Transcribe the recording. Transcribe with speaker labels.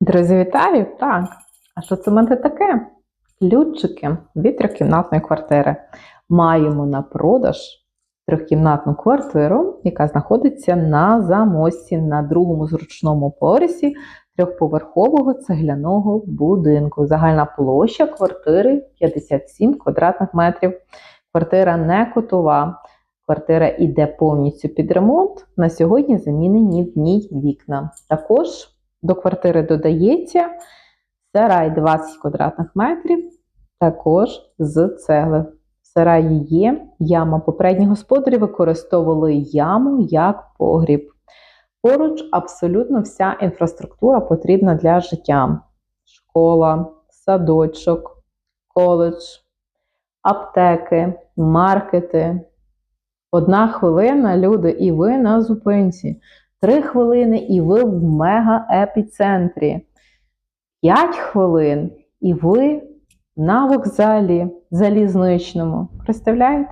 Speaker 1: Друзі, вітаю! Так. А що це в мене таке? Ключики від трьохкімнатної квартири. Маємо на продаж трьохкімнатну квартиру, яка знаходиться на замості на другому зручному поверсі трьохповерхового цегляного будинку. Загальна площа квартири 57 квадратних метрів. Квартира не котова. Квартира іде повністю під ремонт. На сьогодні замінені в ній вікна. Також до квартири додається сарай 20 квадратних метрів, також з цегли. В сараї є яма. Попередні господарі використовували яму як погріб. Поруч абсолютно вся інфраструктура потрібна для життя: школа, садочок, коледж, аптеки, маркети. Одна хвилина, люди, і ви на зупинці. Три хвилини, і ви в мега-епіцентрі. П'ять хвилин, і ви на вокзалі залізничному. Представляєте?